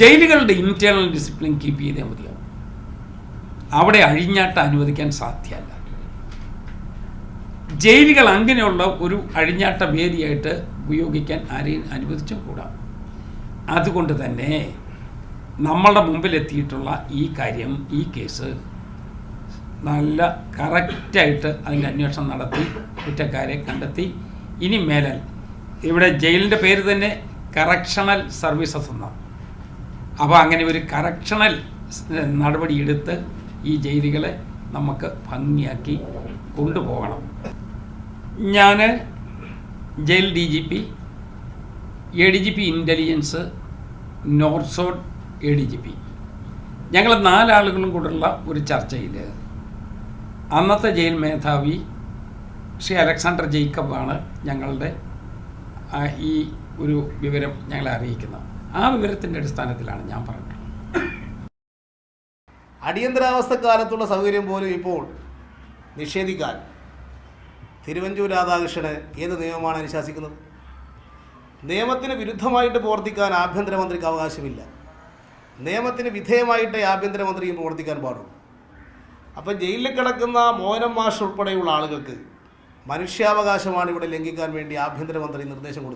ജയിലുകളുടെ internal discipline keep ചെയ്തേ മതിയാവും. അവിടെ അഴിഞ്ഞാട്ടം അനുവദിക്കാൻ സാധ്യമല്ല. ജയിലുകൾ അങ്ങനെയുള്ള ഒരു അഴിഞ്ഞാട്ട വേദിയായിട്ട് ഉപയോഗിക്കാൻ ആരെയും അനുവദിച്ചും കൂടാ. അതുകൊണ്ട് തന്നെ നമ്മളുടെ മുമ്പിലെത്തിയിട്ടുള്ള ഈ കാര്യം ഈ കേസ് നല്ല കറക്റ്റായിട്ട് അതിന്റെ അന്വേഷണം നടത്തി കുറ്റക്കാരെ കണ്ടെത്തി. ഇനി മേലാൽ ഇവിടെ ജയിലിന്റെ പേര് തന്നെ കറക്ഷണൽ സർവീസസ് എന്നാണ്. അപ്പോൾ അങ്ങനെ ഒരു കറക്ഷണൽ നടപടിയെടുത്ത് ഈ ജയിലുകളെ നമുക്ക് ഭംഗിയാക്കി കൊണ്ടുപോകണം. ഞാൻ jail D G P A D G P intelligence നോർസോഡ് A D G P ഞങ്ങൾ നാലാളുകളും കൂടെയുള്ള ഒരു ചർച്ചയിൽ അന്നത്തെ ജയിൽ മേധാവി ശ്രീ അലക്സാണ്ടർ ജേക്കബാണ് ഞങ്ങളുടെ ഈ ഒരു വിവരം ഞങ്ങളെ അറിയിക്കുന്നത്. ആ വിവരത്തിന്റെ അടിസ്ഥാനത്തിലാണ് ഞാൻ പറഞ്ഞത്. അടിയന്തരാവസ്ഥ കാലത്തുള്ള സൗകര്യം പോലും ഇപ്പോൾ നിഷേധിക്കാൻ തിരുവഞ്ചൂർ രാധാകൃഷ്ണന് ഏത് നിയമമാണ് അനുശാസിക്കുന്നത്? നിയമത്തിന് വിരുദ്ധമായിട്ട് പ്രവർത്തിക്കാൻ ആഭ്യന്തരമന്ത്രിക്ക് അവകാശമില്ല. നിയമത്തിന് വിധേയമായിട്ട് ആഭ്യന്തരമന്ത്രിയും പ്രവർത്തിക്കാൻ പാടുള്ളൂ. അപ്പം ജയിലിൽ കിടക്കുന്ന മോഹനം മാഷ് ഉൾപ്പെടെയുള്ള ആളുകൾക്ക് മനുഷ്യാവകാശമാണ് ഇവിടെ ലംഘിക്കാൻ വേണ്ടി ആഭ്യന്തരമന്ത്രി നിർദ്ദേശം കൊടുത്തിട്ടുള്ളത്